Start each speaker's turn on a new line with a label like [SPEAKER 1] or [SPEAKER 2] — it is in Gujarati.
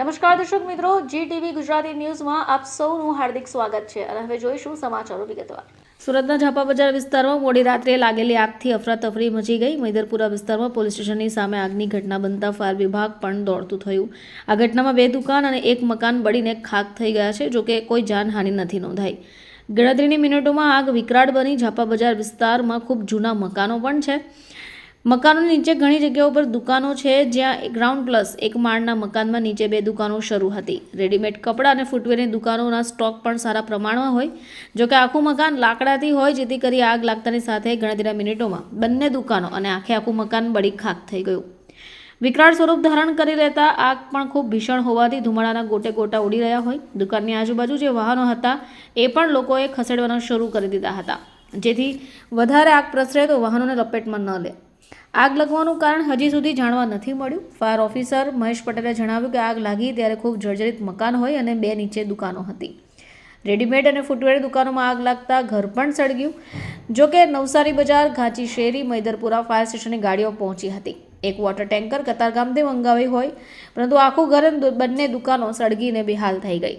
[SPEAKER 1] નમસ્કાર દર્શક મિત્રો જી ટીવી ગુજરાતી ન્યૂઝમાં આપ સૌનું હાર્દિક સ્વાગત છે. અને હવે જોઈશું સમાચારો વિગતવાર. સુરતના ઝાપા બજાર વિસ્તારમાં મોડી રાત્રે લાગેલી આગથી અફરાતફરી મચી ગઈ. મૈદરપુરા વિસ્તારમાં પોલીસ સ્ટેશનની સામે આગની ઘટના બનતા ફાયર વિભાગ પણ દોડતું થયું. આ ઘટનામાં બે દુકાન અને એક મકાન બળીને ખાક થઈ ગયા છે, જોકે કોઈ જાનહાનિ નથી નોંધાઈ. ગણતરીની મિનિટોમાં આગ વિકરાળ બની. ઝાપા બજાર વિસ્તારમાં ખૂબ જૂના મકાનો પણ છે. મકાનોની નીચે ઘણી જગ્યાઓ પર દુકાનો છે, જ્યાં ગ્રાઉન્ડ પ્લસ એક માળના મકાનમાં નીચે બે દુકાનો શરૂ હતી. રેડીમેડ કપડાં અને ફૂટવેરની દુકાનોના સ્ટોક પણ સારા પ્રમાણમાં હોય. જોકે આખું મકાન લાકડાથી હોય, જેથી કરી આગ લાગતાની સાથે ગણતરીના મિનિટોમાં બંને દુકાનો અને આખે આખું મકાન બળી ખાક થઈ ગયું. વિકરાળ સ્વરૂપ ધારણ કરી લેતા આગ પણ ખૂબ ભીષણ હોવાથી ધુમાડાના ગોટે ગોટા ઉડી રહ્યા હોય. દુકાનની આજુબાજુ જે વાહનો હતા, એ પણ લોકોએ ખસેડવાના શરૂ કરી દીધા હતા. જેથી વધારે આગ પ્રસરે તો વાહનોને લપેટમાં ન લે. આગ લાગવાનું કારણ હજી સુધી જાણવા નથી મળ્યું. ફાયર ઓફિસર મહેશ પટેલે જણાવ્યું કે આગ લાગી ત્યારે ખૂબ જર્જરિત મકાન હોય અને બે નીચે દુકાનો હતી. રેડીમેડ અને ફૂટવેર દુકાનોમાં આગ લાગતા ઘર પણ સળગ્યું. જોકે નવસારી બજાર, ઘાંચી શેરી, મૈદરપુરા ફાયર સ્ટેશનની ગાડીઓ પહોંચી હતી. એક વોટર ટેન્કર કતારગામથી મંગાવી હોય, પરંતુ આખું ઘર બંને દુકાનો સળગીને બેહાલ થઈ ગઈ.